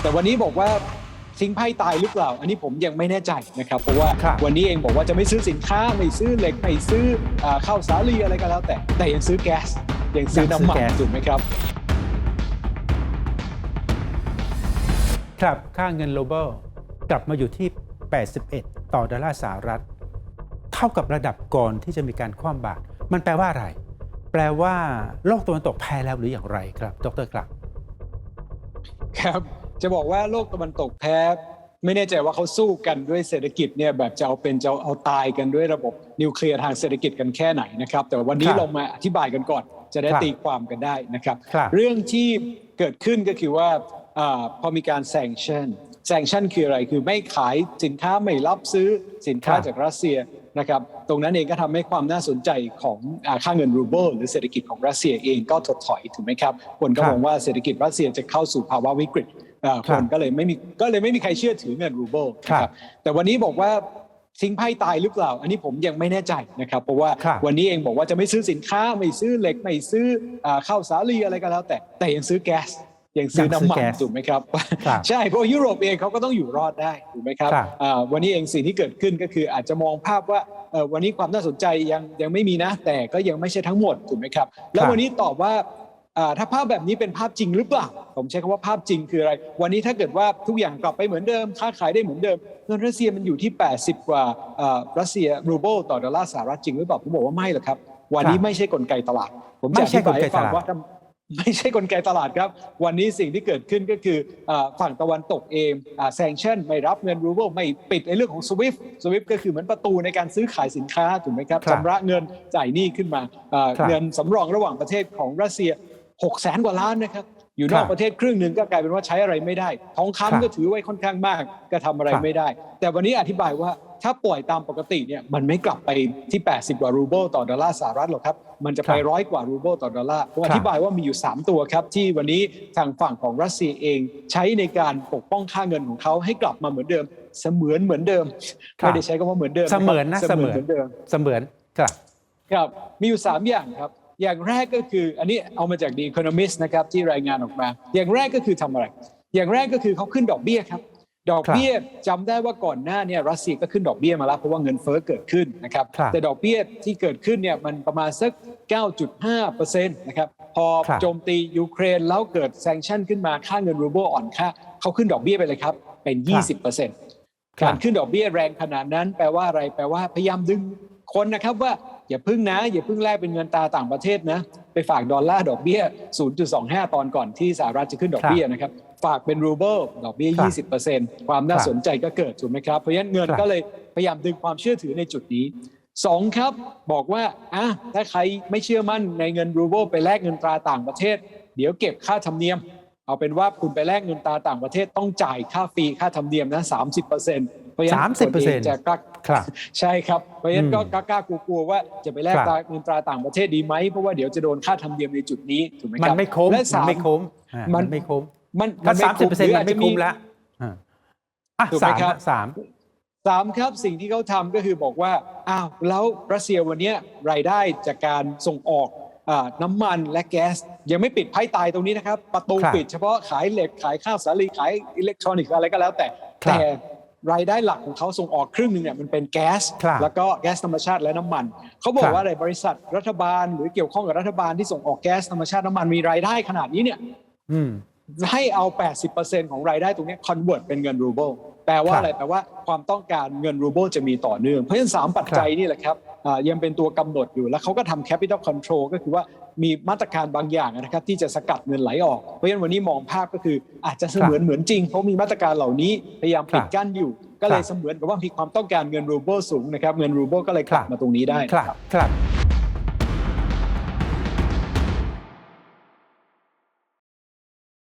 แต่วันนี้บอกว่าทิ้งไพ่ตายหรือเปล่า อันนี้ผมยังไม่แน่ใจนะครับเพราะว่าครับ วันนี้เองบอกว่าจะไม่ซื้อสินค้าไม่ซื้อเหล็กไม่ซื้ออาข้าวสาลีอะไรก็แล้วแต่แต่ยังซื้อแก๊สยังซื้อน้ำมันถูกไหมครับ ครับ ค่าเงินโลเบิลกลับมาอยู่ที่ 81 ต่อดอลลาร์สหรัฐ เท่ากับระดับก่อนที่จะมีการคว่ำบาตรมันแปลว่าอะไร แปลว่าโลกตะวันตกแพ้แล้วหรืออย่างไรครับ ดรกลับ ครับ จะบอกว่าโลกตะวันตกแพ้ไม่แน่ใจว่าเขาสู้กันด้วยเศรษฐกิจเนี่ยแบบจะเอาเป็นจะเอาตายกันด้วยระบบนิวเคลียร์ทางเศรษฐกิจกันแค่ไหนนะครับ แต่วันนี้ครับเรามาอธิบายกันก่อน จะได้ครับตีความกันได้นะครับครับ เรื่องที่เกิดขึ้นก็คือว่าอาพอมีการแซงชั่นแซงชั่นคืออะไรคือไม่ขายสินค้าไม่รับซื้อสินค้าครับจากรัสเซียนะครับตรงนั้นเองก็ทำให้ความน่าสนใจของอาค่าเงินรูเบิลหรือเศรษฐกิจของรัสเซียเองก็ถดถอยถูกไหมครับคนก็ครับมองว่าเศรษฐกิจรัสเซียจะเข้าสู่ภาวะวิกฤตอ่า คครับนก็เลยไม่มีก็เลยไม่มีใครเชื่อถือเงินรูเบิลครับนะครับแต่วันนี้บอกว่าทิ้งไพ่ตายหรือเปล่า อันนี้ผมยังไม่แน่ใจนะครับเพราะว่าครับวันนี้เองบอกว่าจะไม่ซื้อสินค้าไม่ซื้อเหล็กไม่ซื้ออาข้าวสาลีอะไรก็แล้ว แต่แต่ยังซื้อแก๊สยังซื้อยังซื้อน้ำมันแก๊สถูกไหมครับครับ ใช่เพราะยุโรปเองเขาก็ต้องอยู่รอดได้ถูกไหมครับครับอ่าวันนี้เองสิ่งที่เกิดขึ้นก็คืออาจจะมองภาพว่าเอ่อวันนี้ความน่าสนใจยังยังไม่มีนะ แต่ก็ยังไม่ใช่ทั้งหมดถูกไหมครับ แล้ววันนี้ตอบว่าอ่า ถ้าภาพแบบนี้เป็นภาพจริงหรือเปล่า ผมใช้คำว่าภาพจริงคืออะไร วันนี้ถ้าเกิดว่าทุกอย่างกลับไปเหมือนเดิม ค้าขายได้เหมือนเดิม เงินรัสเซียมันอยู่ที่ 80 กว่าอ่ารัสเซียรูเบิลต่อดอลลาร์สหรัฐจริงหรือเปล่า ผมบอกว่าไม่หรอกครับ วันนี้ครับไม่ใช่กลไกตลาด ผมไม่จะอใช่ธิบายให้ฟังกลไกตลาดว่าทำไม่ใช่กลไกตลาดครับ วันนี้สิ่งที่เกิดขึ้นก็คืออาฝั่งตะวันตกเองแซงชั่นไม่รับเงินรูเบิลไม่ปิดในเรื่องของ SWIFT SWIFT ก็คือเหมือนประตูในการซื้อขายสินค้าถูกไหมครับครับชำระเงินจ่ายหนี้ขึ้นมาอ่าครับเงินสำรองระหว่างประเทศของรัสเซีย 6แสนกว่าล้านนะครับ อยู่นอกครับประเทศครึ่งหนึ่งก็กลายเป็นว่าใช้อะไรไม่ได้ ทองครับคำก็ถือไว้ค่อนข้างมาก ก็ทำอะไรครับไม่ได้ แต่วันนี้อธิบายว่าถ้าปล่อยตามปกติเนี่ยมันไม่กลับไปที่ 80 กว่ารูเบิลต่อดอลลาร์สหรัฐหรอกครับ มันจะไปครับร้อยกว่ารูเบิลต่อดอลลาร์ผมครับอธิบายว่ามีอยู่ 3 ตัวครับ ที่วันนี้ทางฝั่งของรัสเซียเองใช้ในการปกป้องค่าเงินของเขาให้กลับมาเหมือนเดิม เสมือนเหมือนเดิมครับไม่ได้ใช้คำว่าเหมือนเดิมเสมือนนะครับเสมือนเหมือนเดิมเสมือนครับครับมีอยู่ 3 อย่างครับ อย่างแรกก็คือ อันนี้เอามาจาก The Economist นะครับที่รายงานออกมา อย่างแรกก็คือทำอะไร อย่างแรกก็คือเขาขึ้นดอกเบี้ยครับ ดอกเบี้ยจำได้ว่าก่อนหน้าเนี่ยรัสเซียก็ขึ้นดอกเบี้ยมาแล้วเพราะว่าเงินเฟ้อเกิดขึ้นนะครับครับแต่ดอกเบี้ยที่เกิดขึ้นเนี่ยมันประมาณสัก 9.5%นะครับ พอครับโจมตียูเครนแล้วเกิดแซงชั่นขึ้นมาค่าเงินรูเบิลอ่อนค่าเขาขึ้นดอกเบี้ยไปเลยครับเป็น 20%การขึ้นดอกเบี้ยแรงขนาดนั้น แปลว่าอะไรแปลว่าพยายามดึงคนนะครับว่า อย่าพึ่งนะ อย่าพึ่งแลกเป็นเงินตราต่างประเทศนะ ไปฝากดอลลาร์ดอกเบี้ย 0.25 ตอนก่อนที่สหรัฐจะขึ้นดอกเบี้ยนะครับ ฝากเป็นรูเบิลดอกเบี้ยครับ20%ความน่าครับสนใจก็เกิดถูกไหมครับ เพราะฉะนั้นเงินครับก็เลยพยายามดึงความเชื่อถือในจุดนี้สองครับบอกว่าอะถ้าใครไม่เชื่อมั่นในเงินรูเบิลไปแลกเงินตราต่างประเทศ เดี๋ยวเก็บค่าธรรมเนียม เอาเป็นว่าคุณไปแลกเงินตราต่างประเทศต้องจ่ายค่าฟรีค่าธรรมเนียมนะ30%เพ ราะฉะนั้นคนเองจะกล้าครับใช่ครับเพราะฉะนั้นก็อืมกล้ากลัวๆว่าจะไปแลกครับตราเงินตราต่างประเทศดีไหมเพราะว่าเดี๋ยวจะโดนค่าธรรมเนียมในจุดนี้ถูกไหมคมันรับไม่คุ้มและมัสานมไม่คุ้มอ่ามัมันนไม่คุ้มมันถ้าสามสิบเปอร์เซ็นต์หมันไม่คุ้มแล้วอ่าอะถูกไหมสามครับฮะสามสามครับสิ่งที่เขาทำก็คือบอกว่าอ้าวแล้วรัสเซียวันเนี้ยรายได้จากการส่งออกอาน้ำมันและแก๊ส ยังไม่ปิดไพ่ตายตรงนี้นะครับ ประตูครับปิดเฉพาะขายเหล็กขายข้าวสาลีขายอิเล็กทรอนิกส์อะไรก็แล้วแต่ครับแต่ รายได้หลักของเขาส่งออกครึ่งหนึ่งเนี่ยมันเป็นแก๊ส ครับแล้วก็แก๊สธรรมชาติและน้ำมัน เขาบอครักบว่าอะไรบริษัทรัฐบาล หรือเกี่ยวข้องกับรัฐบาลที่ส่งออกแก๊สธรรมชาติน้ำมันมีรายได้ขนาดนี้เนี่ย อืม ให้เอา 80%ของรายได้ตรงเนี้คอนเวิร์ตเป็นเงินรูเบิลแปลว่าครับอะไรแปลว่าความต้องการเงินรูเบิลจะมีต่อเนื่อง เพราะฉะนั้นสามปัจจัยนี่แหละครับอ่ายังเป็นตัวกำหนดอยู่แล้วเขาก็ทำ capital control ก็คือว่ามีมาตรการบางอย่างนะครับที่จะสกัดเงินไหลออก เพราะฉะนั้นวันนี้มองภาพก็คืออาจจะเสมือนเหมือนจริง เพราะมีมาตรการเหล่านี้พยายามปิดกั้นอยู่ ก็เลยครับเสมือนกับว่ามีความต้องการเงินรูเบิลสูงนะครับเงินรูเบิลก็เลยกลับครับมาตรงนี้ได้ครับครับ